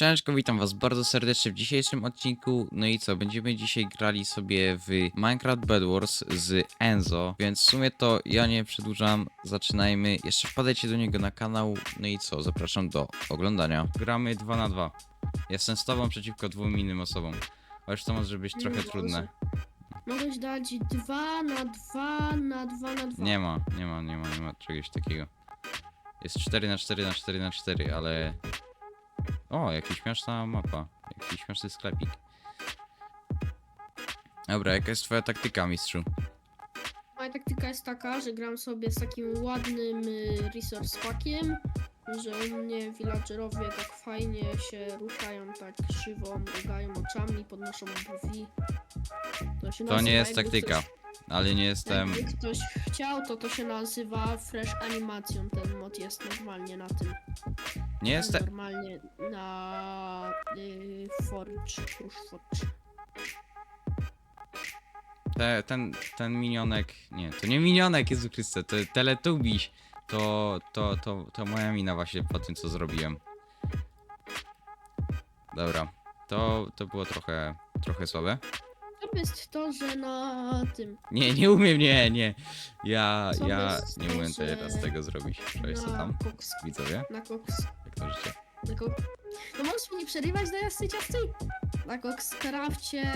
Cześć, witam was bardzo serdecznie w dzisiejszym odcinku. No i co, będziemy dzisiaj grali sobie w Minecraft Bed Wars z Enzo, więc w sumie to ja nie przedłużam, zaczynajmy. Jeszcze wpadajcie do niego na kanał, no i co, zapraszam do oglądania. Gramy 2 na 2 Jestem z tobą przeciwko dwóm innym osobom. Chociaż to może być trochę trudne. Mogłeś dać 2 na 2 na 2 na 2. Nie ma, nie ma, nie ma, nie ma czegoś takiego. Jest 4 na 4 na 4 na 4, ale... O, jakaś śmieszna mapa. Jakiś śmieszny sklepik. Dobra, jaka jest twoja taktyka, mistrzu? Moja taktyka jest taka, że gram sobie z takim ładnym y, resource packiem, że u mnie villagerowie tak fajnie się ruszają, tak krzywo, mrugają oczami, podnoszą brwi. To, się To nazywa, nie jest jakby taktyka, ale nie jestem... Jakby ktoś chciał, to to się nazywa Fresh Animation. Ten mod jest normalnie na tym. Nie jestem... Normalnie na y, Forge, Crush Forge. Te, ten, ten minionek... Nie, to nie minionek, Jezu Chryste, to Teletubiś. To, to, to, to moja mina właśnie po tym, co zrobiłem. Dobra, to, to było trochę, trochę słabe. To jest to, że na tym. Nie, nie umiem, nie, nie. Ja, ja jest nie to, umiem że teraz tego zrobić. Cześć, co na tam? koks. Widzowie? Na koks. Jak to życie? Na koks. No możesz mi nie przerywać do jasnej ciasty? Na koks krawcie.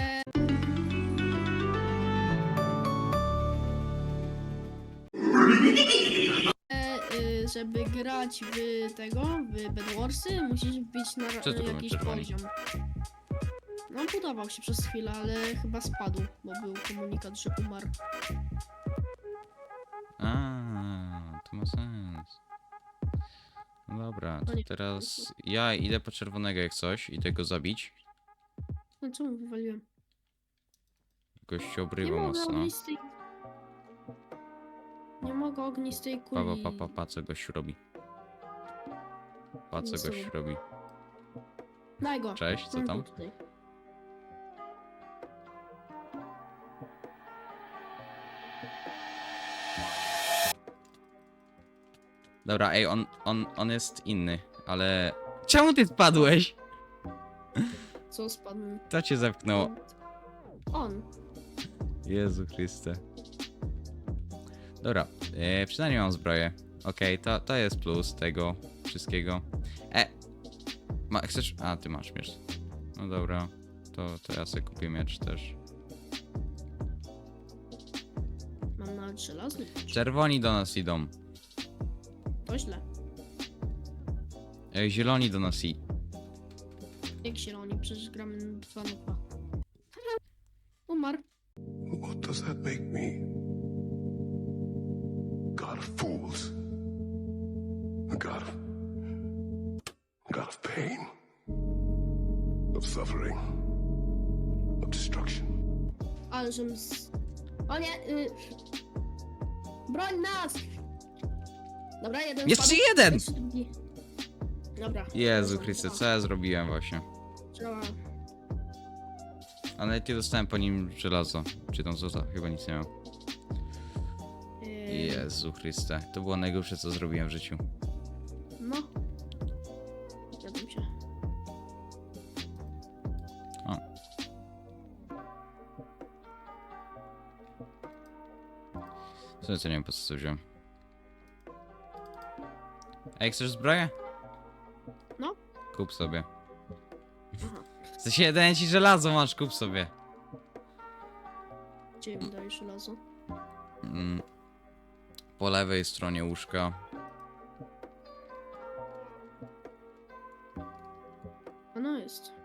E, y, Żeby grać w tego, w Bedwarsy, musisz wbić na Co to były jakiś czerwoni? poziom. No budował się przez chwilę, ale chyba spadł, bo był komunikat, że umarł. A, to ma sens. No dobra, No to nie. teraz ja idę po czerwonego jak coś, idę go zabić. No co mu wywaliłem? Gość się Nie obrywa mogę mocno. ognistej... Nie mogę ognistej kuli. pa, pa, pa, pa, co gość robi. Pa, co Nic sobie. robi. Daj go. Cześć, co Mam tam? tutaj. Dobra, ej, on, on, on jest inny, ale... Czemu ty spadłeś? Co spadł? To cię zepchnęło. On. Jezu Chryste. Dobra, e, przynajmniej mam zbroję. Okej, to, to jest plus tego wszystkiego. E! Ma, chcesz? A, ty masz miecz. No dobra, to, to ja sobie kupię miecz też. Mam nawet żelazny. Czerwoni do nas idą. To źle. E, zieloni do nas i. Jak zieloni, przecież gramy 2 na 2. Umarł. What does that make me? God of fools. A god of. God of pain. Of suffering. Of destruction. Ale żem z... O nie! Y... Broń nas! Dobra, jeden Jeszcze jeden! drugi. Dobra. Jezu Chryste, co ja zrobiłem właśnie? Działa. A nawet nie dostałem po nim żelazo. Czy tam złota? Chyba nic nie miał. Y, Jezu Chryste, to było najgorsze co zrobiłem w życiu. No. Zgadzam się. O. W sumie to nie wiem po co to wziąłem. Ej, chcesz zbroję? No. Kup sobie. W sensie daję ci żelazo, masz, kup sobie. Gdzie mi dajesz żelazo? Mm. Po lewej stronie łóżka. A no jest.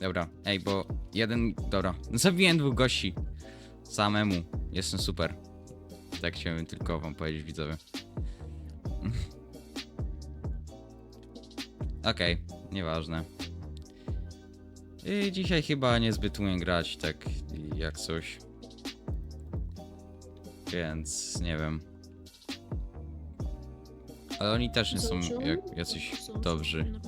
Dobra, ej, bo jeden. Dobra, zabiłem dwóch gości. Samemu. Jestem super. Tak chciałem tylko wam powiedzieć, widzowie. Okej, nieważne. I dzisiaj chyba niezbyt umiem grać, tak jak coś. Więc nie wiem. Ale oni też nie są jak, jacyś dobrzy.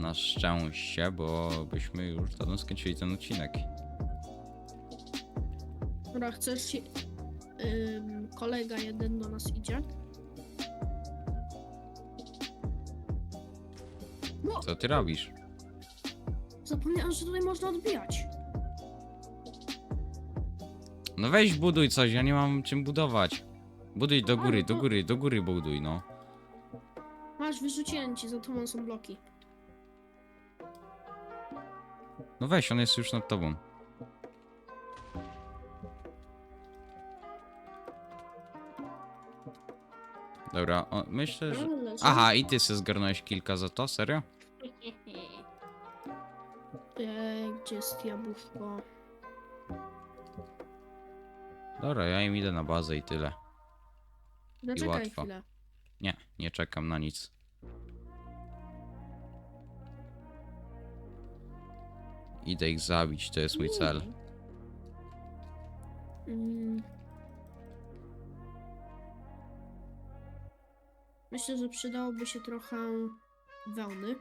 Na szczęście, bo byśmy już dawno skończyli ten odcinek. Dobra, chcesz się... Ym, kolega jeden do nas idzie. No, Co ty robisz? zapomniałem, że tutaj można odbijać. No weź buduj coś, ja nie mam czym budować. Buduj do góry, do góry, do góry buduj, no. Masz, wyrzuciłem ci, za tobą są bloki. No weź, on jest już nad tobą. Dobra, o, myślę, że... Aha, i ty se zgarnąłeś kilka za to, serio? Eee, gdzie jest jabłuszko? Dobra, ja im idę na bazę i tyle. Zaczekaj łatwo. chwilę. Nie, nie czekam na nic. Idę ich zabić, to jest mój cel. Mm. Myślę, że przydałoby się trochę wełny.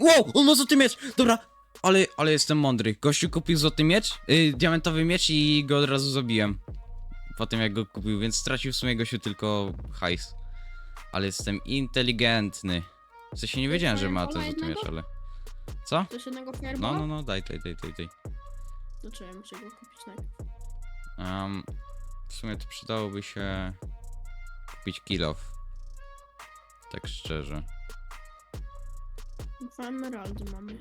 Wow, on ma złoty miecz! Dobra, ale, ale jestem mądry. Gościu kupił złoty miecz, yy, diamentowy miecz i go od razu zabiłem. Po tym jak go kupił, więc stracił w sumie gościu tylko hajs. Ale jestem inteligentny. W sensie nie To wiedziałem, że ma miecz, jednego? ale... Co? Jednego No, fireballa? no, no, daj, daj, daj, daj, daj. Znaczy, ja muszę go kupić najpierw. Um, w sumie to przydałoby się kupić kill off. Tak szczerze. Dwa emeraldy mamy.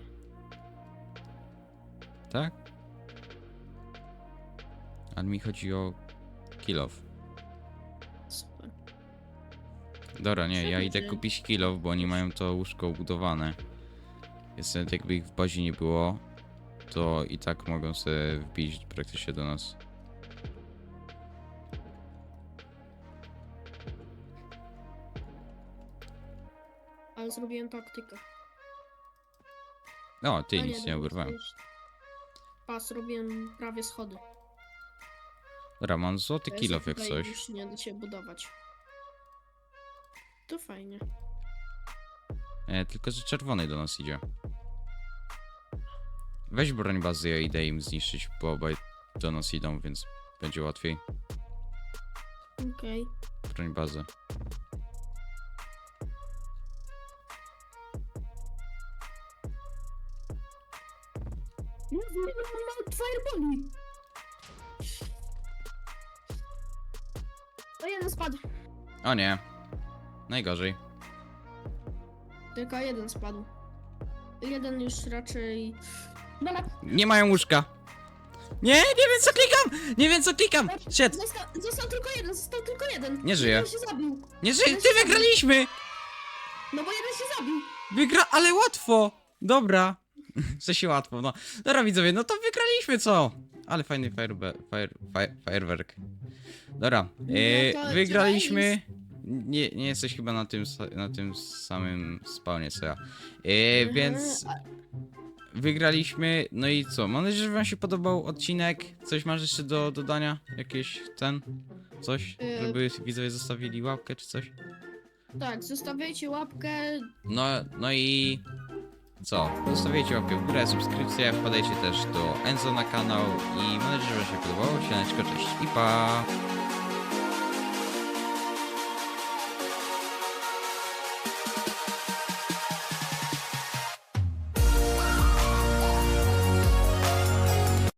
Tak? Ale mi chodzi o kill off. Super. Dobra, nie, ja idę kupić kill off, bo oni mają to łóżko ubudowane. Więc nawet jakby ich w bazie nie było, to i tak mogą sobie wbić praktycznie do nas. Ale zrobiłem taktykę. O, ty A nic nie dobra, oberwałem. już- Pas, zrobiłem prawie schody. Dobra, mam złoty To ja off jak tutaj coś. Już nie da się budować. To fajnie. E, tylko, że czerwony do nas idzie. Weź broń bazy, ja idę im zniszczyć, bo obaj do nas idą, więc będzie łatwiej. Okej. Broń bazy. No, Mam fireballi. O, jeden spadł. O nie. Najgorzej. Tylko jeden spadł. Jeden już raczej... Dobra, Nie mają łóżka. Nie, nie wiem co klikam! Nie wiem co klikam! Shit! Zosta został tylko jeden, został tylko jeden. Nie żyje. Jeden się zabił. Nie żyj, ty wygraliśmy! No bo jeden się zabił. Wygra, ale łatwo! Dobra. W sensie łatwo, no. Dobra widzowie, no to wygraliśmy co? Ale fajny fajerbe, fajer, fajer, fajerwerk. Dobra, e, No to wygraliśmy. Nie, nie jesteś chyba na tym, sa- na tym samym spawnie co ja. E, Mhm, więc wygraliśmy. No i co? Mam nadzieję, że wam się podobał odcinek. Coś masz jeszcze do dodania? Jakieś ten? Coś? E, Żeby widzowie zostawili łapkę czy coś? Tak, zostawiajcie łapkę. No, no i co? Zostawiajcie łapkę w górę, subskrypcję, wpadajcie też do Enzo na kanał i mam nadzieję, że wam się podobało. Siemeczko, cześć i pa!